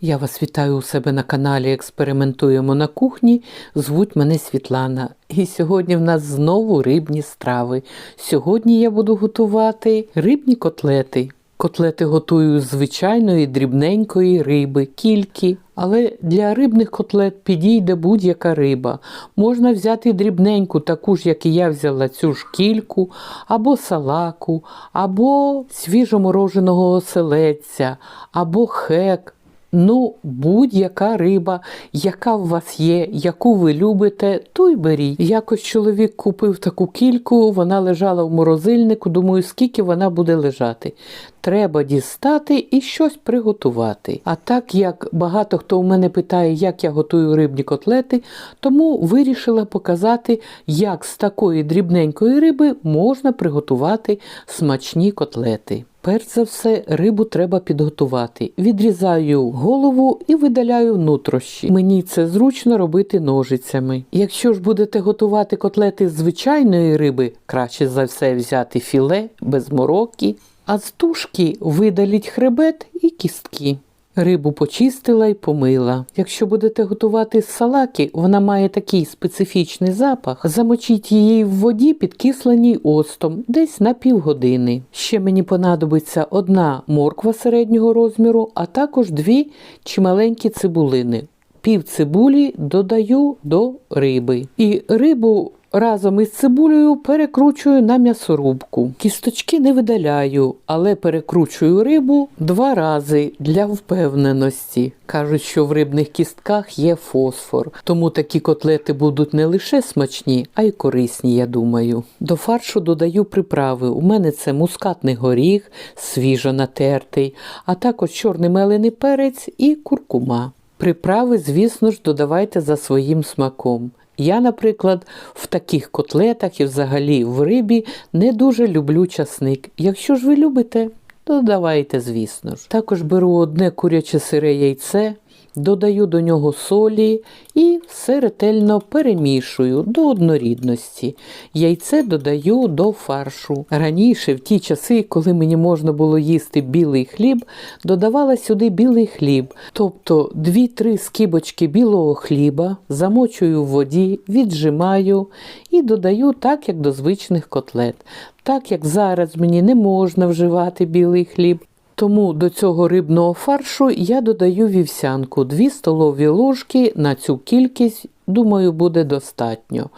Я вас вітаю у себе на каналі Експериментуємо на кухні. Звуть мене Світлана. І сьогодні в нас знову рибні страви. Сьогодні я буду готувати рибні котлети. Котлети готую з звичайної дрібненької риби, кільки. Але для рибних котлет підійде будь-яка риба. Можна взяти дрібненьку, таку ж, як і я взяла цю ж кільку, або салаку, або свіжомороженого оселедця, або хек. Ну, будь-яка риба, яка в вас є, яку ви любите, то й беріть. Якось чоловік купив таку кільку, вона лежала в морозильнику. Думаю, скільки вона буде лежати. Треба дістати і щось приготувати. А так як багато хто у мене питає, як я готую рибні котлети, тому вирішила показати, як з такої дрібненької риби можна приготувати смачні котлети. Перш за все, рибу треба підготувати. Відрізаю голову і видаляю внутрощі. Мені це зручно робити ножицями. Якщо ж будете готувати котлети з звичайної риби, краще за все взяти філе без мороки, а з тушки видаліть хребет і кістки. Рибу почистила і помила. Якщо будете готувати салаки, вона має такий специфічний запах. Замочіть її в воді, підкисленій оцтом, десь на півгодини. Ще мені понадобиться одна морква середнього розміру, а також дві чималенькі цибулини. Пів цибулі додаю до риби. І рибу разом із цибулею перекручую на м'ясорубку. Кісточки не видаляю, але перекручую рибу два рази для впевненості. Кажуть, що в рибних кістках є фосфор, тому такі котлети будуть не лише смачні, а й корисні, я думаю. До фаршу додаю приправи. У мене це мускатний горіх, свіжо натертий, а також чорний мелений перець і куркума. Приправи, звісно ж, додавайте за своїм смаком. Я, наприклад, в таких котлетах і взагалі в рибі не дуже люблю часник. Якщо ж ви любите, то давайте, звісно ж. Також беру одне куряче сире яйце, додаю до нього солі і все ретельно перемішую до однорідності. Яйце додаю до фаршу. Раніше, в ті часи, коли мені можна було їсти білий хліб, додавала сюди білий хліб, тобто 2-3 скибочки білого хліба, замочую в воді, віджимаю і додаю так, як до звичних котлет. Так як зараз мені не можна вживати білий хліб, тому до цього рибного фаршу я додаю вівсянку 2 столові ложки на цю кількість, думаю, буде достатньо.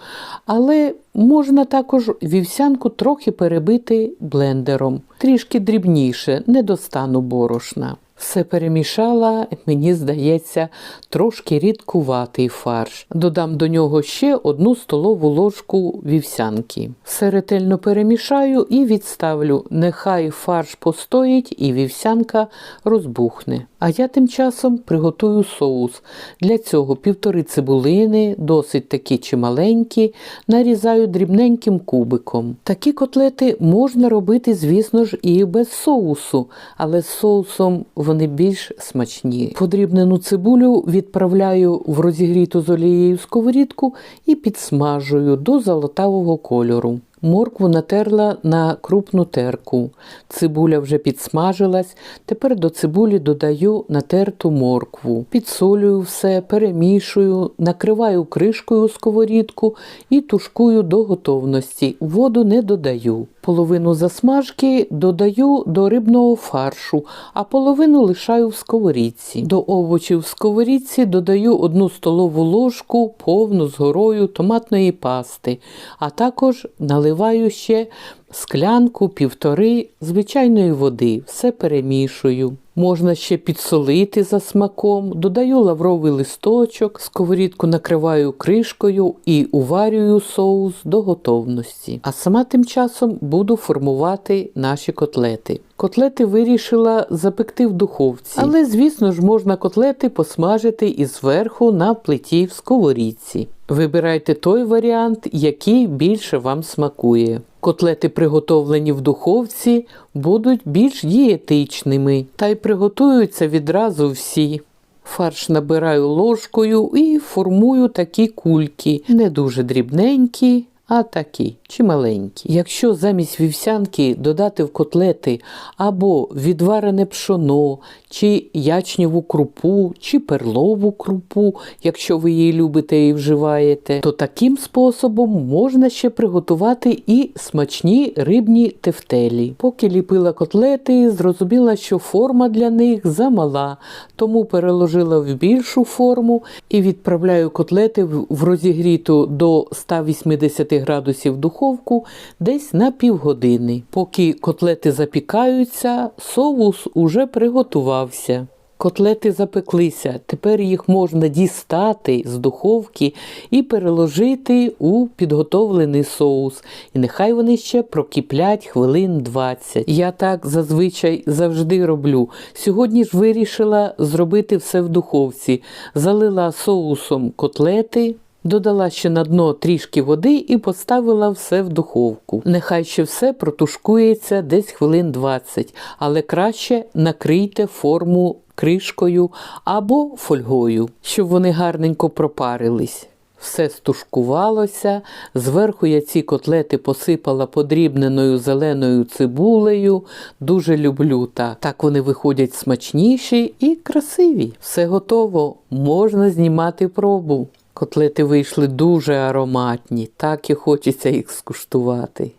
Але можна також вівсянку трохи перебити блендером, трішки дрібніше, не достану борошна. Все перемішала, мені здається, трошки рідкуватий фарш. Додам до нього ще одну столову ложку вівсянки. Все ретельно перемішаю і відставлю. Нехай фарш постоїть і вівсянка розбухне. А я тим часом приготую соус. Для цього півтори цибулини, досить такі чималенькі, нарізаю дрібненьким кубиком. Такі котлети можна робити, звісно ж, і без соусу, але з соусом вони більш смачні. Подрібнену цибулю відправляю в розігріту з олією сковорідку і підсмажую до золотавого кольору. Моркву натерла на крупну терку. Цибуля вже підсмажилась. Тепер до цибулі додаю натерту моркву. Підсолюю все, перемішую, накриваю кришкою сковорідку і тушкую до готовності. Воду не додаю. Половину засмажки додаю до рибного фаршу, а половину лишаю в сковорідці. До овочів в сковорідці додаю одну столову ложку повну з горою томатної пасти, а також наливаю ще склянку півтори звичайної води. Все перемішую. Можна ще підсолити за смаком, додаю лавровий листочок, сковорідку накриваю кришкою і уварюю соус до готовності. А сама тим часом буду формувати наші котлети. Котлети вирішила запекти в духовці, але, звісно ж, можна котлети посмажити і зверху на плиті в сковорідці. Вибирайте той варіант, який більше вам смакує. Котлети, приготовлені в духовці, будуть більш дієтичними та й приготуються відразу всі. Фарш набираю ложкою і формую такі кульки, не дуже дрібненькі, а такі чи маленькі. Якщо замість вівсянки додати в котлети або відварене пшоно, чи ячневу крупу, чи перлову крупу, якщо ви її любите і вживаєте, то таким способом можна ще приготувати і смачні рибні тефтелі. Поки ліпила котлети, зрозуміла, що форма для них замала, тому переложила в більшу форму і відправляю котлети в розігріту до 180 градусів духовку десь на півгодини. Поки котлети запікаються, соус уже приготувався. Котлети запеклися, тепер їх можна дістати з духовки і переложити у підготовлений соус. І нехай вони ще прокиплять хвилин 20. Я так зазвичай завжди роблю. Сьогодні ж вирішила зробити все в духовці. Залила соусом котлети. Додала ще на дно трішки води і поставила все в духовку. Нехай ще все протушкується десь хвилин 20, але краще накрийте форму кришкою або фольгою, щоб вони гарненько пропарились. Все стушкувалося, зверху я ці котлети посипала подрібненою зеленою цибулею. Дуже люблю так. Так вони виходять смачніші і красиві. Все готово, можна знімати пробу. Котлети вийшли дуже ароматні, так і хочеться їх скуштувати.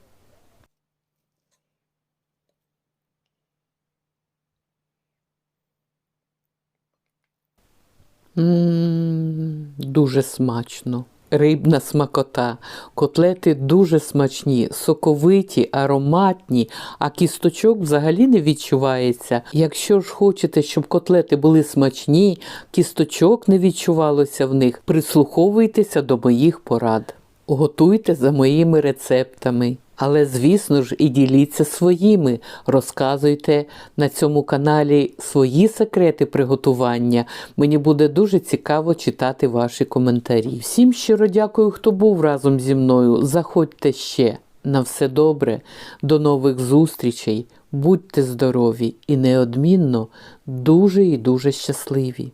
Ммм, дуже смачно. Рибна смакота. Котлети дуже смачні, соковиті, ароматні, а кісточок взагалі не відчувається. Якщо ж хочете, щоб котлети були смачні, кісточок не відчувалося в них, прислуховуйтеся до моїх порад. Готуйте за моїми рецептами. Але, звісно ж, і діліться своїми, розказуйте на цьому каналі свої секрети приготування. Мені буде дуже цікаво читати ваші коментарі. Всім щиро дякую, хто був разом зі мною. Заходьте ще. На все добре, до нових зустрічей, будьте здорові і неодмінно дуже і дуже щасливі.